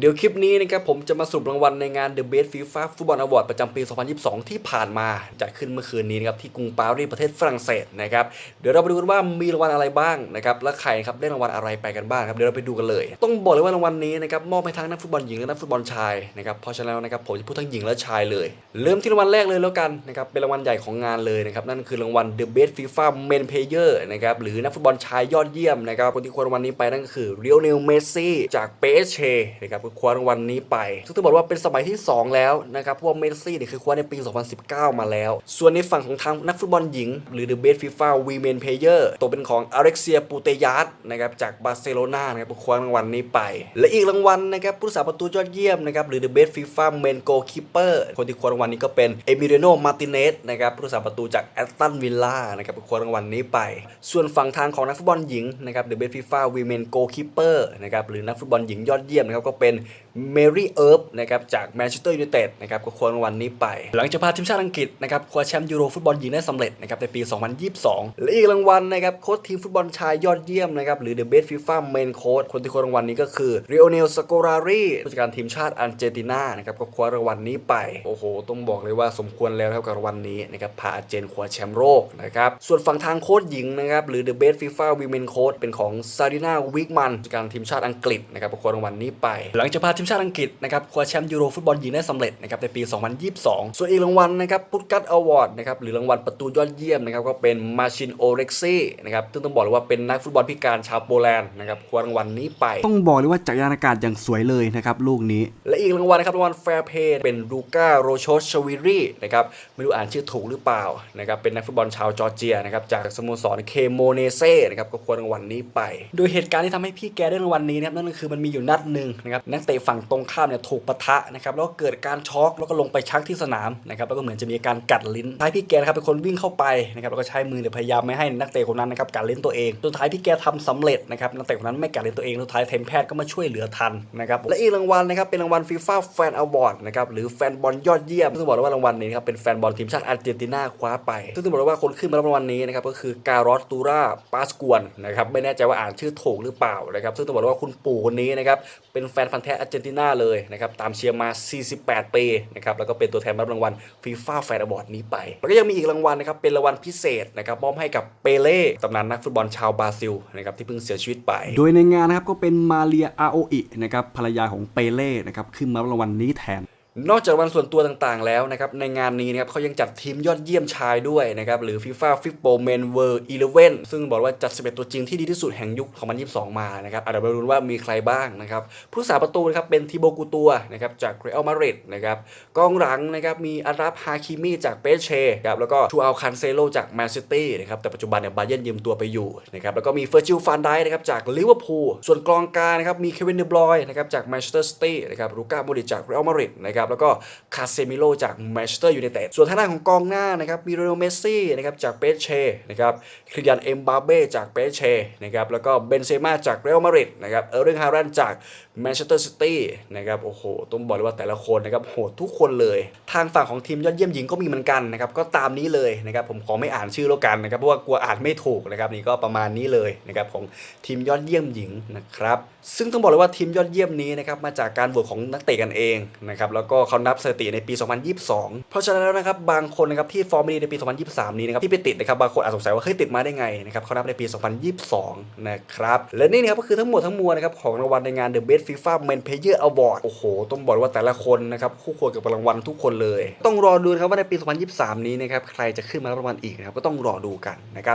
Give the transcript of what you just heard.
เดี๋ยวคลิปนี้นะครับผมจะมาสรุปรางวัลในงาน The Best FIFA Football Award ประจำปี 2022 ที่ผ่านมาจัดขึ้นเมื่อคืนนี้นะครับที่กรุงปารีสประเทศฝรั่งเศสนะครับเดี๋ยวเราไปดูกันว่ามีรางวัลอะไรบ้างนะครับและใครครับได้รางวัลอะไรไปกันบ้างครับเดี๋ยวเราไปดูกันเลย ต้องบอกเลยว่ารางวัลนี้นะครับมอบให้ทั้งนักฟุตบอลหญิงและนักฟุตบอลชายนะครับเพราะฉะนั้นแล้วนะครับผมจะพูดทั้งหญิงและชายเลย เริ่มที่รางวัลแรกเลยแล้วกันนะครับเป็นรางวัลใหญ่ของงานเลยนะครับนั่นคือรางวัล The Best FIFA Men Player นะครับหรือนักฟุตบอลชายยอดเยี่ยมนะครับคนที่คว้ารางวัลนี้ไปนั่นก็คือเรียวเนลเมสซี่จากเปเชนะครับคว้ารางวัลนี้ไปซึ่งต้องบอกว่าเป็นสมัยที่ 2 แล้วนะครับเพราะว่าเมสซี่เนี่ยคือคว้าในปี 2019 มาแล้ว ส่วนในฝั่งของทางนักฟุตบอลหญิง หรือ The Best FIFA Women Player ตกเป็นของอเล็กเซียปูเตยัสนะครับจากบาร์เซโลนานะครับคว้ารางวัลนี้ไป และอีกรางวัลนะครับผู้รักษาประตูยอดเยี่ยมนะครับหรือ The Best FIFA Men Goalkeeper คนที่คว้ารางวัลนี้ก็เป็นเอมิเรโนมาติเนสนะครับผู้รักษาประตูจากแอตตันวิลล่านะครับคว้ารางวัลนี้ไป ส่วนฝั่งทางของนักฟุตบอลหญิงนะครับ The Best FIFA Women Goalkeeper นะครับหรือนักฟุตบอลหญิงยอดเยี่ยมนะครับก็เป็นเมรี่เอิร์ฟนะครับจากแมนเชสเตอร์ยูไนเต็ดนะครับก็คว้ารางวัลนี้ไป หลังจากพาทีมชาติอังกฤษนะครับคว้าแชมป์ยูโรฟุตบอลหญิงได้สำเร็จนะครับในปี 2022 และอีกรางวัลนะครับโค้ชทีมฟุตบอลชายยอดเยี่ยมนะครับหรือ The Best FIFA Men Coach คนที่คว้ารางวัลนี้ก็คือเรโอเนลสโกรารีผู้จัดการทีมชาติอาร์เจนตินานะครับก็คว้ารางวัลนี้ไปโอ้โหต้องบอกเลยว่าสมควรแล้วครับกับรางวัลนี้นะครับพาอาร์เจนคว้าแชมป์โลกนะครับส่วนฝั่งทางโค้ชหญิงนะครับหรือ The Best FIFA Women Coach เป็นของซารินาวิกมันผู้จัดการทีมชาติอังกฤษนะครับก็คว้ารางวัลนี้ไปหลังจากพาทีมชาติอังกฤษนะครับคว้าแชมป์ยูโรฟุตบอลหญิงได้สำเร็จนะครับในปี 2022 ส่วนอีกรางวัลนะครับพุทกัตอวอร์ดนะครับหรือรางวัลประตูยอดเยี่ยมนะครับก็เป็นมาชินโอเร็กซี่นะครับซึ่งต้องบอกเลยว่าเป็นนักฟุตบอลพิการชาวโปแลนด์นะครับคว้ารางวัลนี้ไป ต้องบอกเลยว่าจักรยานอากาศอย่างสวยเลยนะครับลูกนี้ และอีกรางวัลนะครับรางวัลแฟร์เพย์เป็นลูก้าโรโชชวิรีนะครับไม่รู้อ่านชื่อถูกหรือเปล่านะครับเป็นนักฟุตบอลชาวจอร์เจียนะครับจากสโมสรเคโมเนเซ่นะครับก็ควรรางวัลนี้ไป โดยเหตุการณ์ที่ทำให้พี่แกได้รางวัลนี้นะครับนั่นก็คือมันมีอยู่นัดหนึ่งนะครับนักเตะฝั่งตรงข้ามเนี่ยถูกปะทะนะครับแล้วก็เกิดการช็อกแล้วก็ลงไปชักที่สนามนะครับแล้วก็เหมือนจะมีการกัดลิ้นท้ายพี่แกนะครับเป็นคนวิ่งเข้าไปนะครับแล้วก็ใช้มือเนี่ยพยายามไม่ให้นักเตะคนนั้นนะครับกัดลิ้นตัวเองสุดท้ายพี่แกทำสำเร็จนะครับนักเตะคนนั้นไม่กัดลิ้นตัวเองสุดท้ายเทมแพทย์ก็มาช่วยเหลือทันนะครับและอีกรางวัลนะครับเป็นรางวัลฟีฟ่าแฟนอวอร์ดนะครับหรือแฟนบอลยอดเยี่ยมซึ่งบอกว่ารางวัลนี้นะครับเป็นแฟนบอลทีมชาติอาร์เจนตินาคว้าไป ซึ่งต้องบอกว่าคนขึ้นมารับรางวัลนี้นะครับก็คือการอสตูราปาสกวนนะครับไม่แน่ใจว่าอ่านชื่อถูกหรือเปล่านะครับซึ่งต้องบอกว่าคุณปู่คนนี้นะครับเป็นแฟนพันธแท้อาร์เจนตินาเลยนะครับตามเชียร์มา 48 ปีนะครับแล้วก็เป็นตัวแทนรับรางวัลฟีฟ่าแฟร์บอร์ดนี้ไปแล้วก็ยังมีอีกรางวัลนะครับเป็นรางวัลพิเศษนะครับมอบให้กับเปเล่ตำนานนักฟุตบอลชาวบราซิลนะครับที่เพิ่งเสียชีวิตไป โดยในงานนะครับก็เป็นมาเรียอาโออินะครับภรรยาของเปเล่นะครับขึ้นมารับรางวัลนี้แทน นอกจากวัลส่วนตัวต่างๆ แล้วนะครับในงานนี้นะครับเขายังจัดทีมยอดเยี่ยมชายด้วยนะครับหรือ FIFA f i f o Men World 11 ซึ่งบอกว่าจัด 11 ตัวจริงที่ดีที่สุดแห่งยุค 2022 มานะครับอาจจะไม่รู้ว่ามีใครบ้างนะครับผู้รักษาประตูนะครับเป็นทีโบกูตัวนะครับจากเรอัลมาดริดนะครับกองหลังนะครับมีอารับฮาคิมีจากเปเช่ครับแล้วก็ชูอัลคันเซโลจากแมนซิตี้นะครับแต่ปัจจุบันเนี่ยบาเยร์นยืมตัวไปอยู่นะครับแล้วก็มีเฟอร์จิลฟานไดนะครับจากลิเวอร์พูลส่วนกองกลางนะครับมีเควินเดบรอยนะครับจากแมนเชสเตอร์ซิตี้นะครับลูก้าโมดริจากเรอัลมาดริดนะครับแล้วก็คาเซมิโลจากแมนเชสเตอร์ยูไนเต็ดส่วนทางด้านของกองหน้านะครับมีโรนัลโดเมสซี่นะครับจากเปเช่นะครับคริยันเอ็มบาเบ้จากเปเช่นะครับแล้วก็เบนเซม่าจากเรอัลมาดริดนะครับเออร์เริงฮารันจากแมนเชสเตอร์ซิตี้นะครับโอ้โหต้องบอกเลยว่าแต่ละคนนะครับโหดทุกคนเลย ทางฝั่งของทีมยอดเยี่ยมหญิงก็มีเหมือนกันนะครับก็ตามนี้เลยนะครับผมขอไม่อ่านชื่อแล้วกันนะครับเพราะว่ากลัวอ่านไม่ถูกนะครับนี่ก็ประมาณนี้เลยนะครับของทีมยอดเยี่ยมหญิงนะครับซึ่งต้องบอกเลยว่าทีมยอดเยี่ยมนี้นะครับมาจากการโหวตของนักเตะกันเองนะครับแล้วก็็เขานับสถิติในปี 2022 เพราะฉะนั้นแล้วนะครับบางคนนะครับที่ฟอร์มไม่ดีในปี 2023 นี้นะครับที่ไปติดนะครับบางคนอาจสงสัยว่าเฮ้ยติดมาได้ไงนะครับเขานับในปี 2022 นะครับและนี่นะครับก็คือทั้งหมดทั้งมวลนะครับของรางวัลในงาน The Best FIFA Men Player Award โอ้โหต้องบอกเลยว่าแต่ละคนนะครับคู่ควรกับรางวัลทุกคนเลย ต้องรอดูนะครับว่าในปี 2023 นี้นะครับใครจะขึ้นมารับรางวัลอีกนะครับก็ต้องรอดูกันนะครับ